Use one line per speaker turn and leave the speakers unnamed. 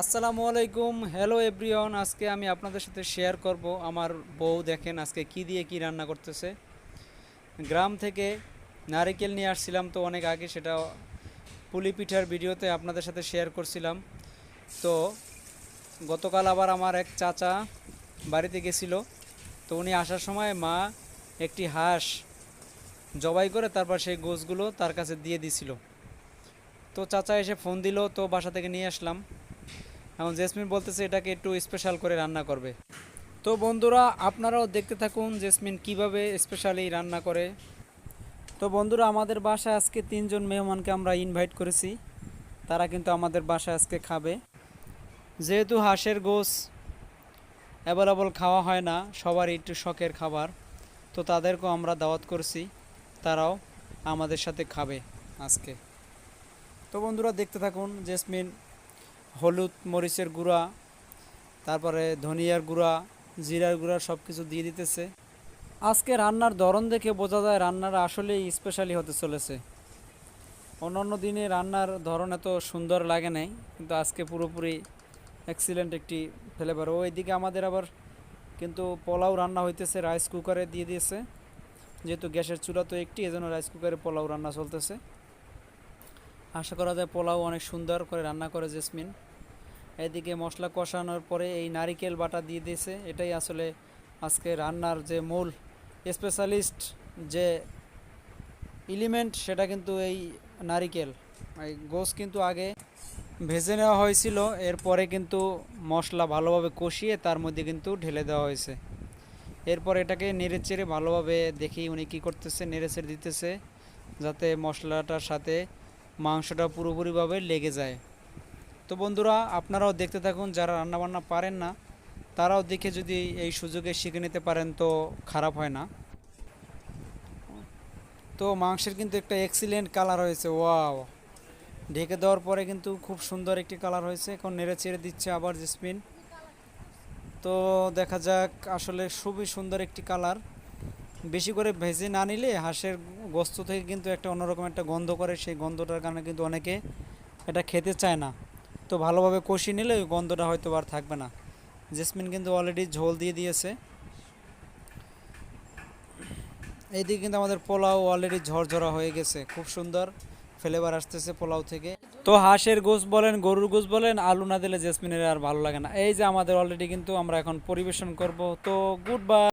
আসসালামু আলাইকুম। Hello everyone আজকে আমি আপনাদের সাথে শেয়ার করব। আমার বউ দেখেন আজকে কি দিয়ে কি রান্না করতেছে। গ্রাম থেকে নারিকেল নিয়ে আসছিলাম তো অনেক আগে সেটা পুলি পিঠার ভিডিওতে আপনাদের সাথে শেয়ার করছিলাম। তো গতকাল আবার আমার এক চাচা বাড়িতে গেছিল। তো উনি আসার সময় মা একটি হাঁস জবাই করে তারপর সেই গোছগুলো তার কাছে দিয়ে দিছিল। তো চাচা এসে ফোন দিল, তো বাসা থেকে নিয়ে আসলাম। এখন জেসমিন বলতেছে এটাকে একটু স্পেশাল করে রান্না করবে। তো বন্ধুরা, আপনারাও দেখতে থাকুন জেসমিন কীভাবে স্পেশালি রান্না করে। তো বন্ধুরা, আমাদের বাসায় আজকে তিনজন মেহমানকে আমরা ইনভাইট করেছি। তারা কিন্তু আমাদের বাসায় আজকে খাবে। যেহেতু হাঁসের গোস অ্যাভেলেবল খাওয়া হয় না, সবারই একটু শখের খাবার, তো তাদেরকেও আমরা দাওয়াত করছি। তারাও আমাদের সাথে খাবে আজকে। তো বন্ধুরা, দেখতে থাকুন জেসমিন হলুদ মরিচের গুঁড়া, তারপরে ধনিয়ার গুঁড়া, জিরার গুঁড়া সব কিছু দিয়ে দিতেছে। আজকে রান্নার ধরন দেখে বোঝা যায় রান্নার আসলেই স্পেশালি হতে চলেছে। অন্যান্য দিনে রান্নার ধরন এত সুন্দর লাগে নাই, কিন্তু আজকে পুরোপুরি এক্সিলেন্ট একটি ফ্লেভার ওইদিকে আমাদের আবার কিন্তু পোলাও রান্না হইতেছে রাইস কুকারে দিয়ে দিয়েছে। যেহেতু গ্যাসের চুলা তো একটি, এজন্য রাইস কুকারে পোলাও রান্না চলতেছে। আশা করা যায় পোলাও অনেক সুন্দর করে রান্না করে জেসমিন। এদিকে মশলা কষানোর পরে এই নারিকেল বাটা দিয়ে দিয়েছে। এটাই আসলে আজকে রান্নার যে মূল স্পেশালিস্ট যে এলিমেন্ট সেটা কিন্তু এই নারিকেল। এই গোস কিন্তু আগে ভেজে নেওয়া হয়েছিল, এরপরে কিন্তু মশলা ভালোভাবে কষিয়ে তার মধ্যে কিন্তু ঢেলে দেওয়া হয়েছে। এরপর এটাকে নেড়ে চেড়ে ভালোভাবে দেখি উনি কী করতেছে, নেড়ে চেড়ে দিতেছে, যাতে মশলাটার সাথে মাংসটা পুরোপুরিভাবে লেগে যায়। তো বন্ধুরা, আপনারাও দেখতে থাকুন, যারা রান্নাবান্না পারেন না, তারাও দেখে যদি এই সুযোগে শিখে নিতে পারেন তো খারাপ হয় না। তো মাংসের কিন্তু একটা এক্সিলেন্ট কালার হয়েছে ওয়াও ঢেকে দেওয়ার পরে কিন্তু খুব সুন্দর একটি কালার হয়েছে, এখন নেড়ে চেড়ে দিচ্ছে আবার জেসমিন তো দেখা যাক, আসলে খুবই সুন্দর একটি কালার বেশি করে ভেজে না নিলে হাঁসের গোস্ত থেকে কিন্তু একটা অন্যরকম একটা গন্ধ করে, সেই গন্ধটার কারণে কিন্তু অনেকে এটা খেতে চায় না। তো ভালোভাবে কষিয়ে নিলে ওই গন্ধটা হয়তো আর থাকবে না। জেসমিন কিন্তু অলরেডি ঝোল দিয়ে দিয়েছে। এইদিকে কিন্তু আমাদের পোলাও অলরেডি ঝরঝরা হয়ে গেছে। খুব সুন্দর ফ্লেভার আসতেছে পোলাও থেকে। তো হাঁসের গোস বলেন, গরুর গোস বলেন, আলু না দিলে জেসমিনের আর ভালো লাগে না। এই যে আমাদের অলরেডি কিন্তু আমরা এখন পরিবেশন করব। তো গুড বাই